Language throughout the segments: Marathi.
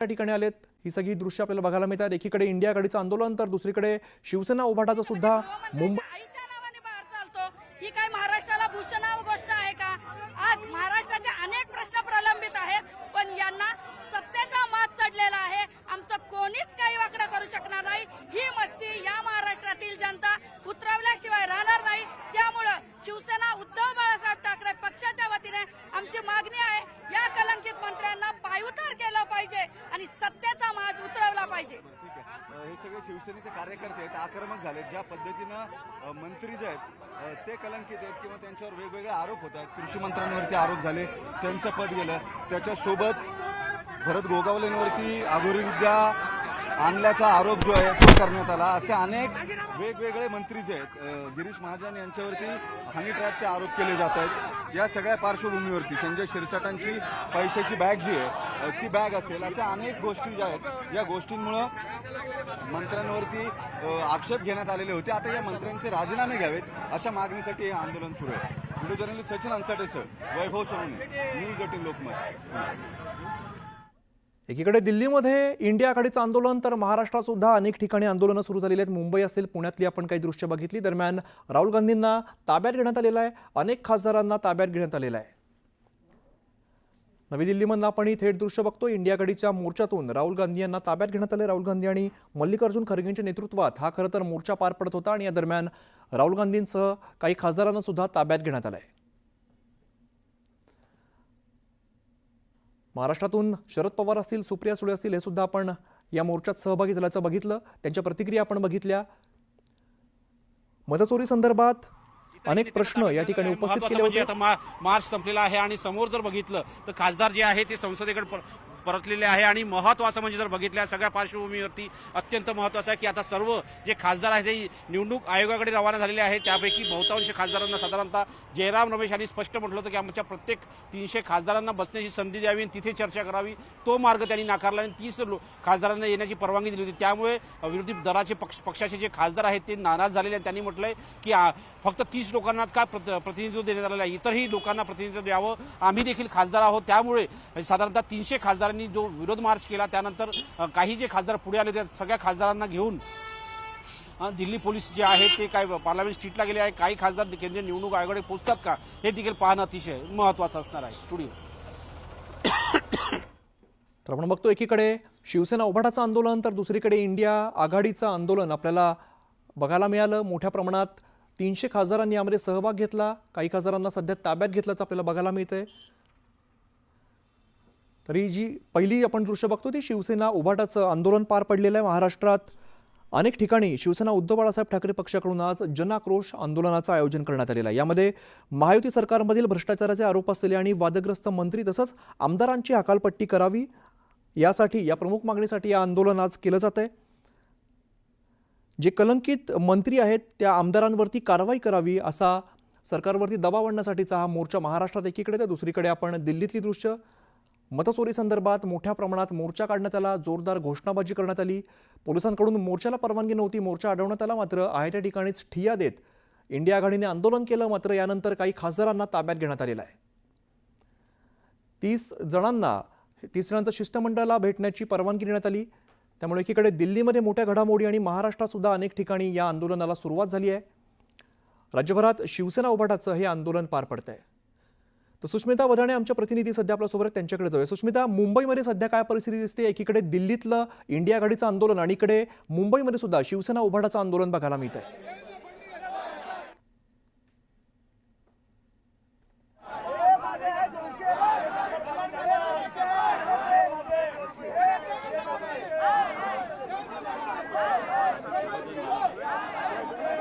त्या ठिकाणी आलेत. ही सगळी दृश्य आपल्याला बघायला मिळतात. एकीकडे इंडिया आघाडीचं आंदोलन तर दुसरीकडे शिवसेना उभाटाचं सुद्धा मुंबई ही काय महाराष्ट्राला भूषणाव गोष्ट आहे का? आज महाराष्ट्राचे अनेक प्रश्न प्रलंबित आहेत पण यांना सत्तेचा मात चढलेला आहे. आमचं कोणीच काही वाकडं करू शकणार नाही. ही मस्ती या महाराष्ट्रातील जनता उतरवल्याशिवाय राहणार नाही. त्यामुळं शिवसेना उद्धव बाळासाहेब ठाकरे पक्षाच्या वतीने आमची मागणी आहे या कलंकित मंत्र्यांना पायउतार केलं पाहिजे आणि सत्तेचा माज उतरवला पाहिजे ठीक आहे अ, हे सगळे शिवसेनेचे कार्यकर्ते आहेत आक्रमक झालेत ज्या पद्धतीनं मंत्री जे आहेत ते कलंकित आहेत किंवा त्यांच्यावर वेगवेगळे आरोप होत आहेत. कृषी मंत्र्यांवरती आरोप झाले त्यांचं पद गेलं. त्याच्यासोबत भरत गोगावलेंवरती आघोरी विद्या आणल्याचा आरोप जो आहे तो करण्यात आला. असे अनेक वेगवेगळे मंत्री जे आहेत गिरीश महाजन यांच्यावरती हनी ट्रॅपचे आरोप केले जात आहेत. या सगळ्या पार्श्वभूमीवरती संजय शिरसाटांची पैशाची बॅग जी आहे ती बॅग असेल अशा अनेक गोष्टी ज्या आहेत या गोष्टींमुळं मंत्र्यांवरती आक्षेप घेण्यात आलेले होते. आता या मंत्र्यांचे राजीनामे घ्यावेत अशा मागणीसाठी हे आंदोलन सुरू आहे. व्हिडिओ जर्नलिस्ट सचिन अंसाटेसह वैभव सोनवणे न्यूज एटीन लोकमत. एकीकडे दिल्लीमध्ये इंडिया आघाडीचं आंदोलन तर महाराष्ट्रात सुद्धा अनेक ठिकाणी आंदोलनं सुरू झालेली आहेत. मुंबई असेल पुण्यातली आपण काही दृश्य बघितली. दरम्यान राहुल गांधींना ताब्यात घेण्यात आलेलं आहे. अनेक खासदारांना ताब्यात घेण्यात आलेलं आहे. नवी दिल्लीमधनं आपण ही थेट दृश्य बघतो. इंडिया आघाडीच्या मोर्चातून राहुल गांधी यांना ताब्यात घेण्यात आले. राहुल गांधी आणि मल्लिकार्जुन खरगेंच्या नेतृत्वात हा खरं तर मोर्चा पार पडत होता आणि या दरम्यान राहुल गांधींसह काही खासदारांना सुद्धा ताब्यात घेण्यात आलं आहे महाराष्ट्रातून शरद पवार असतील सुप्रिया सुळे असतील हे सुद्धा आपण या मोर्चात सहभागी झाल्याचं बघितलं. त्यांच्या प्रतिक्रिया आपण बघितल्या. मतचोरी संदर्भात अनेक प्रश्न या ठिकाणी उपस्थित केले म्हणजे होते. आता मार्च संपलेला आहे आणि समोर जर बघितलं तर खासदार जे आहे ते संसदेकडे परतलेले आहे आणि महत्वाचं म्हणजे जर बघितलं सगळ्या पार्श्वभूमीवरती अत्यंत महत्वाचं आहे की आता सर्व जे खासदार आहेत ते निवडणूक आयोगाकडे रवाना झालेले आहेत. त्यापैकी बहुतांश खासदारांना साधारणतः जयराम रमेश यांनी स्पष्ट म्हटलं होतं की आमच्या प्रत्येक तीनशे खासदारांना बसण्याची संधी द्यावी आणि तिथे चर्चा करावी. तो मार्ग त्यांनी नाकारला आणि तीस लो- खासदारांना येण्याची परवानगी दिली होती. त्यामुळे विरोधी दलाचे पक्ष पक्षाचे जे खासदार आहेत ते नाराज झालेले आहेत. त्यांनी म्हटलंय की फक्त तीस लोकांना का प्रतिनिधित्व देण्यात आलेलं आहे? इतरही लोकांना प्रतिनिधित्व द्यावं? आम्ही देखील खासदार आहोत. त्यामुळे साधारणतः तीनशे खासदारांनी जो विरोध मार्च केला त्यानंतर काही जे खासदार पुढे आले त्या सगळ्या खासदारांना घेऊन दिल्ली पोलीस जे आहेत ते काय पार्लमेंट स्ट्रीटला गेले आहे? काही खासदार केंद्रीय निवडणूक आयोगाकडे पोहोचतात का? हे देखील पाहणं अतिशय महत्वाचं असणार आहे. स्टुडिओ. तर आपण बघतो एकीकडे शिवसेना उभाटाचं आंदोलन तर दुसरीकडे इंडिया आघाडीचं आंदोलन. आपल्याला बघायला मिळालं मोठ्या प्रमाणात तीनशे खासदारांनी यामध्ये सहभाग घेतला. काही खासदारांना सध्या ताब्यात घेतल्याचं आपल्याला बघायला मिळतंय. तरी जी पहिली आपण दृश्य बघतो ती शिवसेना उभाटाचं आंदोलन पार पडलेलं आहे महाराष्ट्रात. अनेक ठिकाणी शिवसेना उद्धव बाळासाहेब ठाकरे पक्षाकडून आज जनाक्रोश आंदोलनाचं आयोजन करण्यात आलेलं आहे. यामध्ये महायुती सरकारमधील भ्रष्टाचाराचे आरोप असलेले आणि वादग्रस्त मंत्री तसंच आमदारांची हकालपट्टी करावी यासाठी या प्रमुख मागणीसाठी या आंदोलन आज केलं जात आहे. जे कलंकित मंत्री आहेत त्या आमदारांवरती कारवाई करावी असा सरकारवरती दबाव आणण्यासाठीचा हा मोर्चा महाराष्ट्रात एकीकडे तर दुसरीकडे आपण दिल्लीतली दृश्य मतचोरी संदर्भात मोठ्या प्रमाणात मोर्चा काढण्यात आला जोरदार घोषणाबाजी करण्यात आली. पोलिसांकडून मोर्चाला परवानगी नव्हती मोर्चा अडवण्यात आला मात्र आहे त्या ठिकाणीच ठिया देत इंडिया आघाडीने आंदोलन केलं मात्र यानंतर काही खासदारांना ताब्यात घेण्यात आलेलं आहे. तीस जणांना तीस जणांचं शिष्टमंडळाला भेटण्याची परवानगी देण्यात आली. त्यामुळे एकीकडे दिल्लीमध्ये मोठ्या घडामोडी आणि महाराष्ट्रातसुद्धा अनेक ठिकाणी या आंदोलनाला सुरुवात झाली आहे. राज्यभरात शिवसेना उभाटाचं हे आंदोलन पार पडतं आहे तर सुष्मिता वधाणे आमच्या प्रतिनिधी सध्या आपल्यासोबत आहेत, त्यांच्याकडे जाऊया. सुष्मिता मुंबईमध्ये सध्या काय परिस्थिती दिसते? एकीकडे दिल्लीतलं इंडिया आघाडीचं आंदोलन आणि इकडे मुंबईमध्ये सुद्धा शिवसेना उभाटाचं आंदोलन बघायला मिळत आहे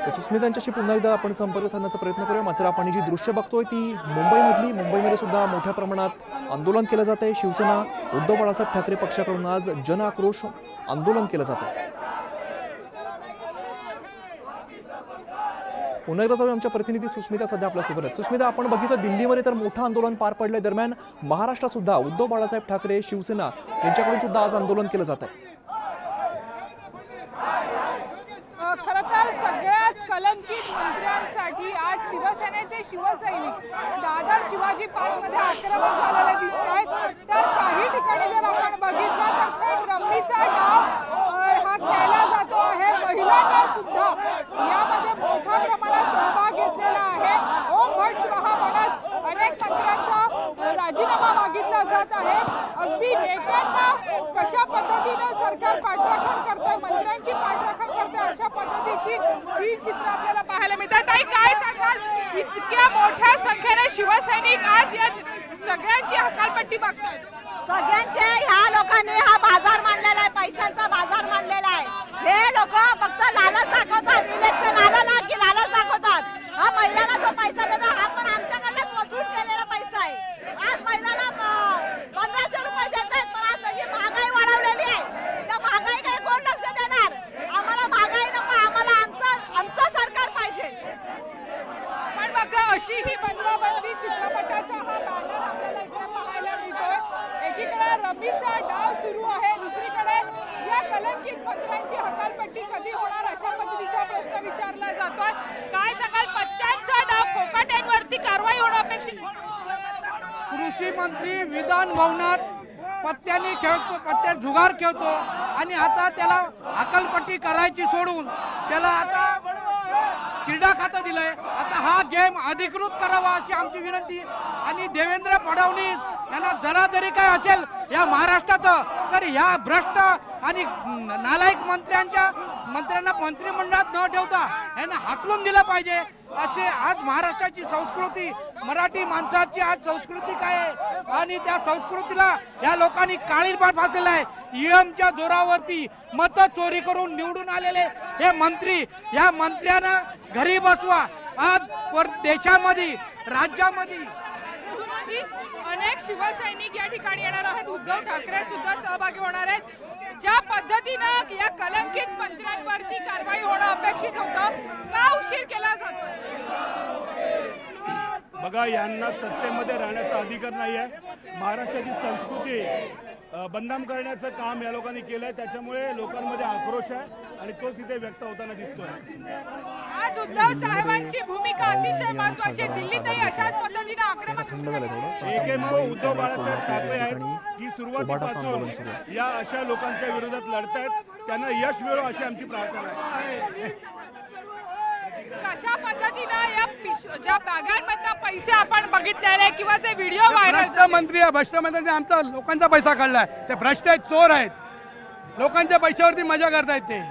तर सुस्मिता यांच्याशी पुन्हा एकदा आपण संपर्क साधण्याचा प्रयत्न करूया. मात्र आपण जी दृश्य बघतोय ती मुंबईमधली. मुंबईमध्ये सुद्धा मोठ्या प्रमाणात आंदोलन केलं जात आहे शिवसेना उद्धव बाळासाहेब ठाकरे पक्षाकडून आज जन आक्रोश आंदोलन केलं जात आहे पुन्हा एकदा जाऊया आमच्या प्रतिनिधी सुस्मिता. सध्या आपल्यासोबत आहे सुस्मिता आपण बघितलं दिल्लीमध्ये तर मोठं आंदोलन पार पडलं दरम्यान महाराष्ट्रात सुद्धा उद्धव बाळासाहेब ठाकरे शिवसेना यांच्याकडून सुद्धा आज आंदोलन केलं जात आहे खर तर सगळ्याच कलंकित मंत्र्यांसाठी की आज शिवसेनेचे शिवसैनिक. दादर शिवाजी पार्कमध्ये आक्रमण झालेले दिसत आहेत तर काही ठिकाणी जर आपण बघितलं तर थेट रमणीचा डाव हा खेळला जातो आहे. महिलांना सुद्धा यामध्ये मोठ्या प्रमाणात सहभाग घेतलेला आहे. ओम भट स्वाहा म्हणत अनेक मंत्र्यांचा राजीनामा मागितला जात आहे. अगदी नेत्यांना कशा पद्धतीनं सरकार पाठराखण करतंय मंत्र्यांची पाठराखण करतंय अशा पद्धतीची ही चित्र आपल्याला पाहायला मिळतात. काय सांगा शिवसैनिक आज या सगळ्यांची हकालपट्टी मागतात सगळ्यांच्या ह्या लोकांनी हा बाजार मांडलेला आहे पैशांचा बाजार मांडलेला आहे हे लोक फक्त लालच दाखवतात इलेक्शन आलं ना की लालच दाखवतात हा महिलांना जो पैसा देतो हा पण आमच्याकडनंच वसूल केलेला पैसा आहे आज महिलांना प- पंधराशे रुपये देत आहेत पण आज सगळी महागाई वाढवलेली आहे त्या महागाईकडे कोण लक्ष देणार आम्हाला महागाई नको आम्हाला आमचं आमचं सरकार पाहिजे पण बघा अशी ही बंदराबंदी चित्रपटाचा हा बॅनर आपल्याला इकडे पाहायला मिळतोय एकीकडे रमीचा डाव सुरू आहे दुसरीकडे या कलंकित मंत्र्यांची हकालपट्टी कधी होणार अशा पद्धतीचा प्रश्न विचारला जातोय काय सांगाल पत्त्यांचा डाव कोकाट्यांवरती कारवाई होणं अपेक्षित मुख्यमंत्री विधान भवनात पत्त्याने खेळतो पत्त्यात जुगार खेळतो आणि आता त्याला अकलपट्टी करायची सोडून त्याला आता क्रीडा खातं दिलंय. आता हा गेम अधिकृत करावा अशी आमची विनंती. आणि देवेंद्र फडणवीस यांना जरा जरी काय असेल या महाराष्ट्राचं तर या भ्रष्ट आणि नालायक मंत्र्यांच्या मंत्र्यांना मंत्रिमंडळात न ठेवता यांना हाकलून दिलं पाहिजे. असे आज महाराष्ट्राची संस्कृती मराठी माणसाची आज संस्कृती काय आहे? आणि त्या संस्कृतीला या लोकांनी काळीपाठ फासलेला आहे. ईएमच्या जोरावरती मत चोरी करून निवडून आलेले हे मंत्री या मंत्र्यांना घरी बसवा. आज पर देशामध्ये राज्यामध्ये अनेक शिवसैनिक या ठिकाणी येणार आहेत. उद्धव ठाकरे सुद्धा सहभागी होणार आहेत. ज्या पद्धतीनं या कलंकित मंत्र्यांवरती कारवाई होणं अपेक्षित होतं का उशीर केला जातो बघा यांना सत्तेमध्ये राहण्याचा अधिकार नाही आहे महाराष्ट्राची संस्कृती बंदाम करण्याचं काम या लोकांनी केलं आहे त्याच्यामुळे लोकांमध्ये आक्रोश आहे आणि तोच इथे व्यक्त होताना दिसतोय. आज उद्धव साहेबांची भूमिका अतिशय महत्वाची. दिल्लीतही अशाच पद्धतीनं आक्रमक उद्धव बाळासाहेब ठाकरे आहेत की सुरू सुरुवातीपासून या अशा लोकांच्या विरोधात लढतायत. त्यांना यश मिळो अशी आमची प्रार्थना आहे. कशा पद्धतीनं या ज्या बॅगांमधनं पैसे आपण बघितलेले किंवा जे व्हिडिओ व्हायरल मंत्री आहे भ्रष्ट मंत्र्यांनी आमचा लोकांचा पैसा काढलाय. ते भ्रष्ट आहेत चोर आहेत. लोकांच्या पैशावरती मजा करतायत ते.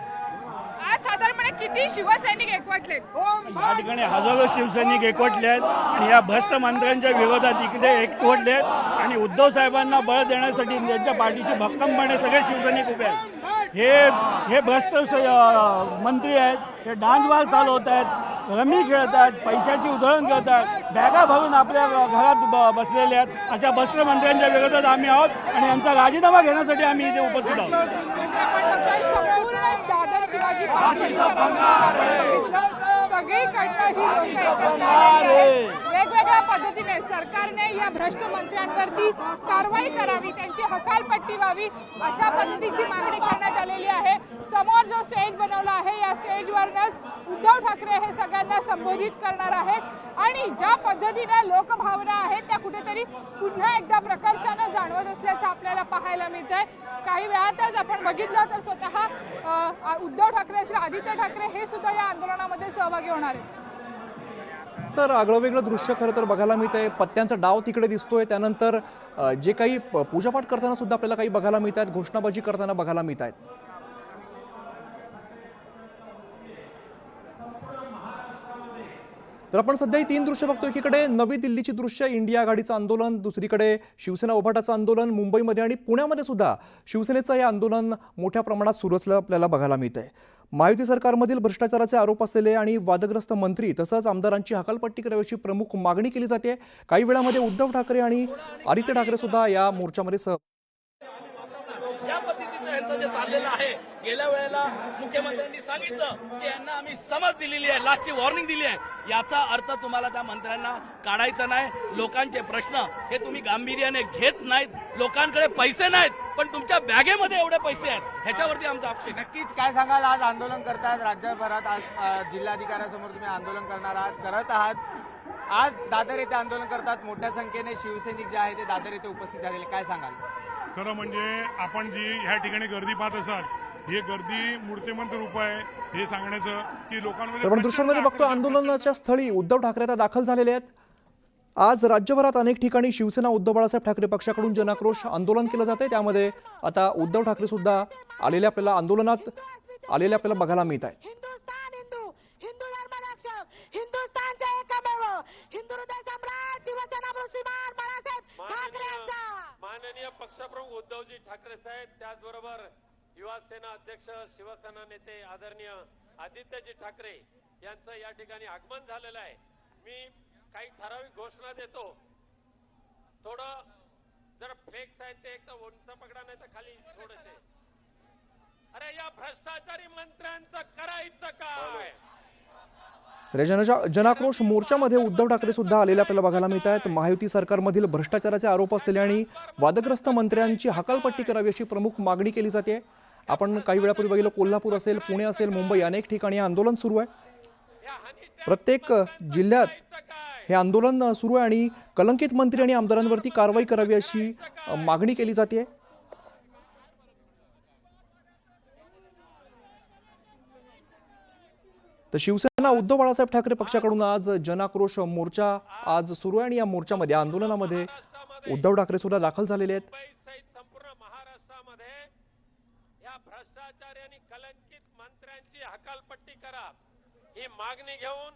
आज साधारणपणे किती शिवसैनिक एकवटलेत? या ठिकाणी हजारो शिवसैनिक एकवटले आहेत आणि या भ्रष्ट मंत्र्यांच्या विरोधात इकडे एकवटले आहेत आणि उद्धव साहेबांना बळ देण्यासाठी त्यांच्या पाठीशी भक्कमपणे सगळे शिवसैनिक उभे आहेत. हे हे भ्रष्ट मंत्री आहेत. हे डान्स बार चालवत आहेत रमी खेळत आहेत पैशाची उधळण करत आहेत. बॅगा भरून आपल्या घरात ब- बसलेले आहेत. अशा भ्रष्ट मंत्र्यांच्या विरोधात आम्ही आहोत आणि यांचा राजीनामा घेण्यासाठी आम्ही इथे उपस्थित आहोत आपण बघतोय संपूर्ण दादर शिवाजी पार्क परिसरामध्ये आपण सगळीकडनं ही लोकं वेगळ्या पद्धतीने सरकारने या भ्रष्ट मंत्र्यांवरती कारवाई करावी त्यांची हकालपट्टी व्हावी अशा पद्धतीची मागणी करण्यात आलेली आहे. समोर जो स्टेज बनवला आहे या स्टेजवरनच उद्धव ठाकरे हे सगळ्यांना संबोधित करणार आहेत. आणि ज्या पद्धतीने लोकभावना आहेत त्या कुठेतरी पुन्हा एकदा प्रकर्षानं जाणवत असल्याचं आपल्याला पाहायला मिळत आहे काही वेळातच आपण बघितलं तर स्वतः उद्धव ठाकरे श्री आदित्य ठाकरे हे सुद्धा या आंदोलनामध्ये सहभागी होणार आहेत. तर आगळं वेगळं दृश्य खरं तर बघायला मिळत आहे पत्त्यांचा डाव तिकडे दिसतोय. त्यानंतर जे काही पूजापाठ करताना सुद्धा आपल्याला काही बघायला मिळत आहेत घोषणाबाजी करताना बघायला मिळत आहेत तर आपण सध्या ही तीन दृश्य बघतो एकीकडे. नवी दिल्लीची दृश्य इंडिया आघाडीचं आंदोलन. दुसरीकडे शिवसेना उभाटाचं आंदोलन मुंबईमध्ये आणि पुण्यामध्ये सुद्धा शिवसेनेचं हे आंदोलन मोठ्या प्रमाणात सुरू असलं आपल्याला बघायला मिळतंय. महायुती सरकारमधील भ्रष्टाचाराचे आरोप असलेले आणि वादग्रस्त मंत्री तसंच आमदारांची हकालपट्टी कराव्याची प्रमुख मागणी केली जाते. काही वेळामध्ये उद्धव ठाकरे आणि आदित्य ठाकरे सुद्धा या मोर्चामध्ये सह गेल्या वेळेला मुख्यमंत्र्यांनी सांगितलं की यांना आम्ही समज दिलेली आहे लास्टची वॉर्निंग दिली आहे. याचा अर्थ तुम्हाला त्या मंत्र्यांना काढायचा नाही. लोकांचे प्रश्न हे तुम्ही गांभीर्याने घेत नाहीत. लोकांकडे पैसे नाहीत पण तुमच्या बॅगेमध्ये एवढे पैसे आहेत. ह्याच्यावरती आमचा आक्षेप. नक्कीच काय सांगाल? आज आंदोलन करतायत राज्यभरात. आज जिल्हाधिकाऱ्यासमोर तुम्ही आंदोलन करणार आहात करत आहात. आज दादर येथे आंदोलन करतात मोठ्या संख्येने शिवसैनिक जे आहे ते दादर येथे उपस्थित झालेले काय सांगाल? खरं म्हणजे आपण जी ह्या ठिकाणी गर्दी पाहत असाल ही गर्दी मूर्तिमंत रूप आहे हे सांगण्याचं की लोकांमध्ये तर आपण दृश्यांमध्ये बघतो आंदोलनाच्या स्थळी उद्धव ठाकरे आता दाखल झालेले आहेत. आज राज्यभरात अनेक ठिकाणी शिवसेना उद्धव बाळासाहेब ठाकरे पक्षाकडून जनआक्रोश आंदोलन केलं जाते त्यामध्ये आता उद्धव ठाकरे सुद्धा आलेले आपल्याला आंदोलनात आलेले आपल्याला बघायला मिळत यांचा माननीय पक्षप्रमुख उद्धवजी ठाकरे साहेब त्याचबरोबर युवा सेना अध्यक्ष शिवसेना नेते आदरणीय आदित्यजी ठाकरे यांचं या ठिकाणी आगमन झालेलं आहे. मी काही ठराविक घोषणा देतो. थोडं जर फ्लेक्स आहेत ते एक तर उंच पकडा नाही तर खाली थोडेसे. अरे या भ्रष्टाचारी मंत्र्यांचं करायचं काय? तर जनाक्रोश मोर्चामध्ये उद्धव ठाकरे सुद्धा आलेले आपल्याला बघायला मिळत आहेत महायुती सरकारमधील भ्रष्टाचाराचे आरोप असलेले आणि वादग्रस्त मंत्र्यांची हकालपट्टी करावी अशी प्रमुख मागणी केली जाते. आपण काही वेळापूर्वी बघितलं कोल्हापूर असेल पुणे असेल मुंबई अनेक ठिकाणी आंदोलन सुरू आहे. प्रत्येक जिल्ह्यात हे आंदोलन सुरू आहे आणि कलंकित मंत्री आणि आमदारांवरती कारवाई करावी अशी मागणी केली जाते. तर शिवसेना उद्धव बाळासाहेब ठाकरे पक्षाकडून आज जनाक्रोश मोर्चा आज सुरू आहे आणि या मोर्चामध्ये आंदोलनामध्ये उद्धव ठाकरे सुद्धा दाखल झालेले आहेत मुंबई सहित संपूर्ण महाराष्ट्रामध्ये या भ्रष्टाचारी आणि कलंकित मंत्र्यांची हकालपट्टी करा. ही मागणी घेऊन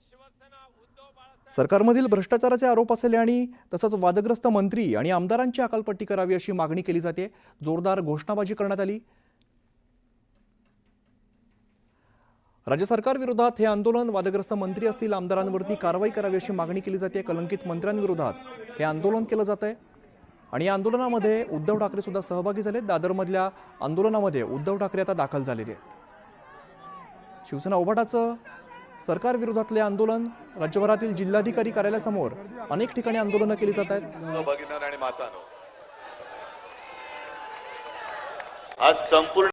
शिवसेना उद्धव सरकारमधील भ्रष्टाचाराचे आरोप असले आणि तसंच वादग्रस्त मंत्री आणि आमदारांची अकालपट्टी करावी अशी मागणी केली जाते. जोरदार घोषणाबाजी करण्यात आली. राज्य सरकार विरोधात हे आंदोलन वादग्रस्त मंत्री असतील आमदारांवरती कारवाई करावी अशी मागणी केली जाते. कलंकित मंत्र्यांविरोधात हे आंदोलन केलं जात आहे आणि या आंदोलनामध्ये उद्धव ठाकरे सुद्धा सहभागी झाले दादरमधल्या आंदोलनामध्ये उद्धव ठाकरे आता दाखल झालेले आहेत. शिवसेना उभाटाचं सरकार विरोधातले आंदोलन राज्यभरातील जिल्हाधिकारी कार्यालयासमोर अनेक ठिकाणी आंदोलनं केली जात आहेत. आज संपूर्ण